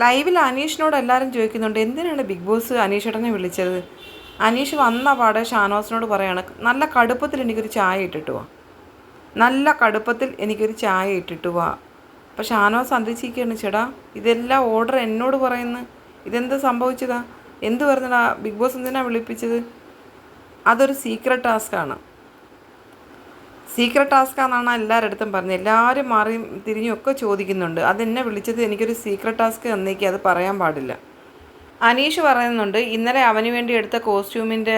ലൈവിൽ അനീഷിനോട് എല്ലാവരും ചോദിക്കുന്നുണ്ട് എന്തിനാണ് ബിഗ് ബോസ് അനീഷേട്ടനെ വിളിച്ചത്? അനീഷ് വന്ന പാടെ ഷാനോസിനോട് പറയാണ് നല്ല കടുപ്പത്തിൽ എനിക്കൊരു ചായ ഇട്ടിട്ട് വാ. നല്ല കടുപ്പത്തിൽ എനിക്കൊരു ചായ ഇട്ടിട്ട് വാ. അപ്പം ഷാനോസ് അന്തിച്ചിരിക്കുകയാണ് ചേടാ ഇതെല്ലാം ഓർഡർ എന്നോട് പറയുന്നു. ഇതെന്ത് സംഭവിച്ചതാ? എന്ത് പറഞ്ഞടാ ബിഗ് ബോസ് എന്തിനാണ് വിളിപ്പിച്ചത്? അതൊരു സീക്രട്ട് ടാസ്ക്കാണ് സീക്രട്ട് ടാസ്ക് ആണെന്നാണ് എല്ലാവരുടെ അടുത്തും പറഞ്ഞത്. എല്ലാവരും മാറി തിരിഞ്ഞും ഒക്കെ ചോദിക്കുന്നുണ്ട്. അതെന്നെ വിളിച്ചത് എനിക്കൊരു സീക്രട്ട് ടാസ്ക് തന്നേക്ക് അത് പറയാൻ പാടില്ല. അനീഷ് പറയുന്നുണ്ട് ഇന്നലെ അവന് വേണ്ടി എടുത്ത കോസ്റ്റ്യൂമിന്റെ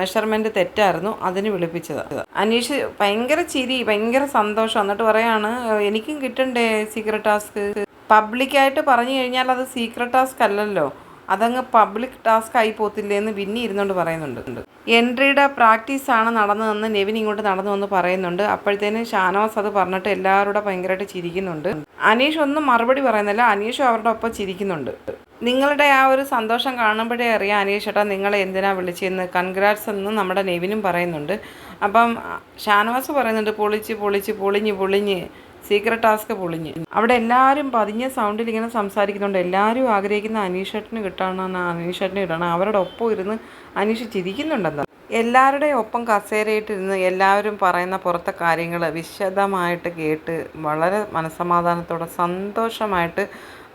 മെഷർമെന്റ് തെറ്റായിരുന്നു അതിന് വിളിപ്പിച്ചത്. അനീഷ് ഭയങ്കര ചിരി ഭയങ്കര സന്തോഷം. എന്നിട്ട് പറയാണ് എനിക്കും കിട്ടണ്ടേ സീക്രട്ട് ടാസ്ക് പബ്ലിക്കായിട്ട് പറഞ്ഞു കഴിഞ്ഞാൽ അത് സീക്രട്ട് ടാസ്ക് അല്ലല്ലോ. അതങ്ങ് പബ്ലിക് ടാസ്ക് ആയി പോത്തില്ലേ എന്ന് വിന്നി ഇരുന്നുകൊണ്ട് പറയുന്നുണ്ട്. എൻട്രിയുടെ പ്രാക്ടീസാണ് നടന്നതെന്ന് നെവിൻ ഇങ്ങോട്ട് നടന്നു വന്ന് പറയുന്നുണ്ട്. അപ്പോഴത്തേന് ഷാനവാസ് അത് പറഞ്ഞിട്ട് എല്ലാവരുടെ ഭയങ്കരമായിട്ട് ചിരിക്കുന്നുണ്ട്. അനീഷ് ഒന്നും മറുപടി പറയുന്നില്ല. അനീഷും അവരുടെ ഒപ്പം ചിരിക്കുന്നുണ്ട്. നിങ്ങളുടെ ആ ഒരു സന്തോഷം കാണുമ്പോഴേ അറിയാം അനീഷ് ഏട്ടാ നിങ്ങളെ എന്തിനാ വിളിച്ചതെന്ന്. കൺഗ്രാറ്റ്സ് എന്ന് നമ്മുടെ നെവിനും പറയുന്നുണ്ട്. അപ്പം ഷാനവാസ് പറയുന്നുണ്ട് പൊളിച്ച് പൊളിച്ച് പൊളിഞ്ഞ് പൊളിഞ്ഞ് സീക്രട്ട് ടാസ്ക് പൊളിഞ്ഞ്. അവിടെ എല്ലാവരും പതിഞ്ഞ സൗണ്ടിൽ ഇങ്ങനെ സംസാരിക്കുന്നുണ്ട്. എല്ലാവരും ആഗ്രഹിക്കുന്ന അനീഷേട്ടന് കിട്ടണമെന്ന് അനീഷേട്ടന് കിട്ടണം. അവരുടെ ഒപ്പം ഇരുന്ന് അനീഷ് ചിരിക്കുന്നുണ്ടെന്ന്. എല്ലാവരുടെയും ഒപ്പം കസേരയിട്ടിരുന്ന് എല്ലാവരും പറയുന്ന പുറത്തെ കാര്യങ്ങൾ വിശദമായിട്ട് കേട്ട് വളരെ മനസ്സമാധാനത്തോടെ സന്തോഷമായിട്ട്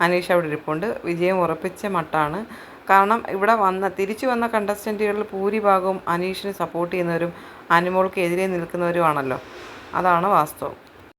അനീഷ് അവിടെ ഇരിപ്പുണ്ട്. വിജയം ഉറപ്പിച്ച മട്ടാണ്. കാരണം ഇവിടെ വന്ന തിരിച്ചു വന്ന കണ്ടസ്റ്റന്റുകളിൽ ഭൂരിഭാഗവും അനീഷിന് സപ്പോർട്ട് ചെയ്യുന്നവരും അനുമോൾക്ക് എതിരെ നിൽക്കുന്നവരുമാണല്ലോ. അതാണ് വാസ്തവം.